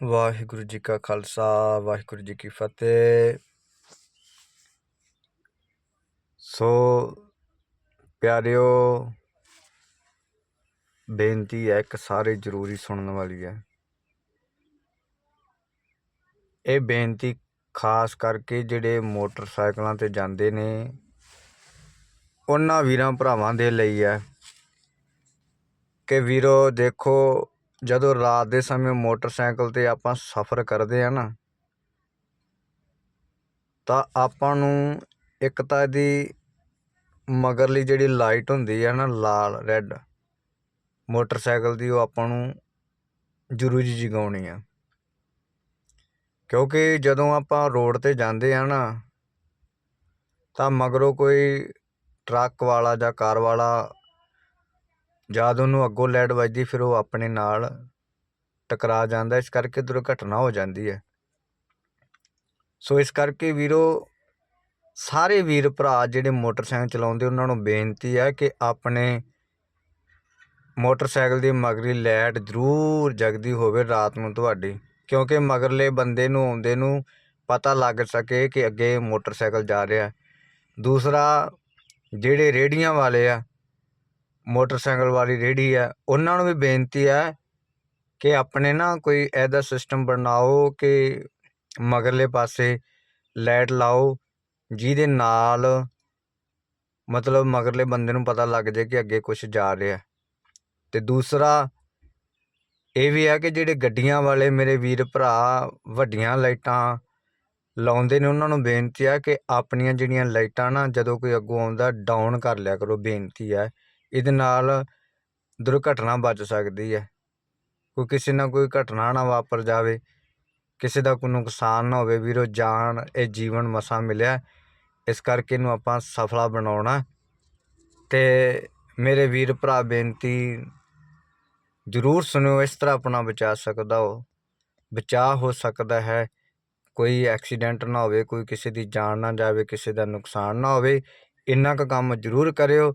ਵਾਹਿਗੁਰੂ ਜੀ ਕਾ ਖਾਲਸਾ, ਵਾਹਿਗੁਰੂ ਜੀ ਕੀ ਫਤਿਹ। ਸੋ ਪਿਆਰਿਓ, ਬੇਨਤੀ ਹੈ ਇੱਕ ਸਾਰੇ ਜ਼ਰੂਰੀ ਸੁਣਨ ਵਾਲੀ ਹੈ। ਇਹ ਬੇਨਤੀ ਖਾਸ ਕਰਕੇ ਜਿਹੜੇ ਮੋਟਰਸਾਈਕਲਾਂ ਤੇ ਜਾਂਦੇ ਨੇ, ਉਹਨਾਂ ਵੀਰਾਂ ਭਰਾਵਾਂ ਦੇ ਲਈ ਹੈ ਕਿ ਵੀਰੋ ਦੇਖੋ ਜਦੋਂ ਰਾਤ ਦੇ ਸਮੇਂ ਮੋਟਰਸਾਈਕਲ ਤੇ ਆਪਾਂ ਸਫ਼ਰ ਕਰਦੇ ਹਾਂ ਨਾ, ਤਾਂ ਆਪਾਂ ਨੂੰ ਇੱਕ ਤਾਂ ਇਹਦੀ ਮਗਰਲੀ ਜਿਹੜੀ ਲਾਈਟ ਹੁੰਦੀ ਹੈ ਨਾ, ਲਾਲ, ਰੈੱਡ, ਮੋਟਰਸਾਈਕਲ ਦੀ ਉਹ ਆਪਾਂ ਨੂੰ ਜ਼ਰੂਰੀ ਜਗਾਉਣੀ ਆ। ਕਿਉਂਕਿ ਜਦੋਂ ਆਪਾਂ ਰੋਡ ਤੇ ਜਾਂਦੇ ਆ ਨਾ, ਤਾਂ ਮਗਰੋਂ ਕੋਈ ਟਰੱਕ ਵਾਲਾ ਜਾਂ ਕਾਰ ਵਾਲਾ ਜਦ ਉਹਨੂੰ ਅੱਗੋਂ ਲੈਟ ਵੱਜਦੀ, ਫਿਰ ਉਹ ਆਪਣੇ ਨਾਲ ਟਕਰਾ ਜਾਂਦਾ, ਇਸ ਕਰਕੇ ਦੁਰਘਟਨਾ ਹੋ ਜਾਂਦੀ ਹੈ। ਸੋ ਇਸ ਕਰਕੇ ਵੀਰੋ, ਸਾਰੇ ਵੀਰ ਭਰਾ ਜਿਹੜੇ ਮੋਟਰਸਾਈਕਲ ਚਲਾਉਂਦੇ, ਉਹਨਾਂ ਨੂੰ ਬੇਨਤੀ ਹੈ ਕਿ ਆਪਣੇ ਮੋਟਰਸਾਈਕਲ ਦੀ ਮਗਰੀ ਲਾਈਟ ਜ਼ਰੂਰ ਜਗਦੀ ਹੋਵੇ ਰਾਤ ਨੂੰ ਤੁਹਾਡੀ, ਕਿਉਂਕਿ ਮਗਰਲੇ ਬੰਦੇ ਨੂੰ ਆਉਂਦੇ ਨੂੰ ਪਤਾ ਲੱਗ ਸਕੇ ਕਿ ਅੱਗੇ ਮੋਟਰਸਾਈਕਲ ਜਾ ਰਿਹਾ ਦੂਸਰਾ, ਜਿਹੜੇ ਰੇੜੀਆਂ ਵਾਲੇ ਆ ਮੋਟਰਸਾਈਕਲ ਵਾਲੀ ਰੇਹੜੀ ਹੈ, ਉਹਨਾਂ ਨੂੰ ਵੀ ਬੇਨਤੀ ਹੈ ਕਿ ਆਪਣੇ ਨਾ ਕੋਈ ਐਦਾ ਸਿਸਟਮ ਬਣਾਓ ਕਿ ਮਗਰਲੇ ਪਾਸੇ ਲਾਈਟ ਲਾਓ, ਜਿਹਦੇ ਨਾਲ ਮਤਲਬ ਮਗਰਲੇ ਬੰਦੇ ਨੂੰ ਪਤਾ ਲੱਗ ਜਾਏ ਕਿ ਅੱਗੇ ਕੁਝ ਜਾ ਰਿਹਾ ਤੇ ਦੂਸਰਾ, ਇਹ ਵੀ ਹੈ ਕਿ ਜਿਹੜੇ ਗੱਡੀਆਂ ਵਾਲੇ ਮੇਰੇ ਵੀਰ ਭਰਾ ਵੱਡੀਆਂ ਲਾਈਟਾਂ ਲਾਉਂਦੇ ਨੇ, ਉਹਨਾਂ ਨੂੰ ਬੇਨਤੀ ਆ ਕਿ ਆਪਣੀਆਂ ਜਿਹੜੀਆਂ ਲਾਈਟਾਂ ਨਾ ਜਦੋਂ ਕੋਈ ਅੱਗੋਂ ਆਉਂਦਾ ਡਾਊਨ ਕਰ ਲਿਆ ਕਰੋ, ਬੇਨਤੀ ਹੈ। ਇਹਦੇ ਨਾਲ ਦੁਰਘਟਨਾ ਬਚ ਸਕਦੀ ਹੈ। ਕੋਈ ਕਿਸੇ ਨਾਲ ਕੋਈ ਘਟਨਾ ਨਾ ਵਾਪਰ ਜਾਵੇ। ਕਿਸੇ ਦਾ ਕੋਈ ਨੁਕਸਾਨ ਨਾ ਹੋਵੇ। ਵੀਰੋ, ਜਾਨ ਇਹ ਜੀਵਨ ਮਸਾਂ ਮਿਲਿਆ। ਇਸ ਕਰਕੇ ਇਹਨੂੰ ਆਪਾਂ ਸਫਲਾ ਬਣਾਉਣਾ। ਤੇ ਮੇਰੇ ਵੀਰ ਭਰਾ, ਬੇਨਤੀ ਜ਼ਰੂਰ ਸੁਣਿਓ, ਇਸ ਤਰ੍ਹਾਂ ਆਪਣਾ ਬਚਾ ਸਕਦਾ ਹੋ। ਬਚਾ ਹੋ ਸਕਦਾ ਹੈ। ਕੋਈ ਐਕਸੀਡੈਂਟ ਨਾ ਹੋਵੇ, ਕੋਈ ਕਿਸੇ ਦੀ ਜਾਨ ਨਾ ਜਾਵੇ, ਕਿਸੇ ਦਾ ਨੁਕਸਾਨ ਨਾ ਹੋਵੇ। ਇੰਨਾ ਕੁ ਕੰਮ ਜ਼ਰੂਰ ਕਰਿਓ।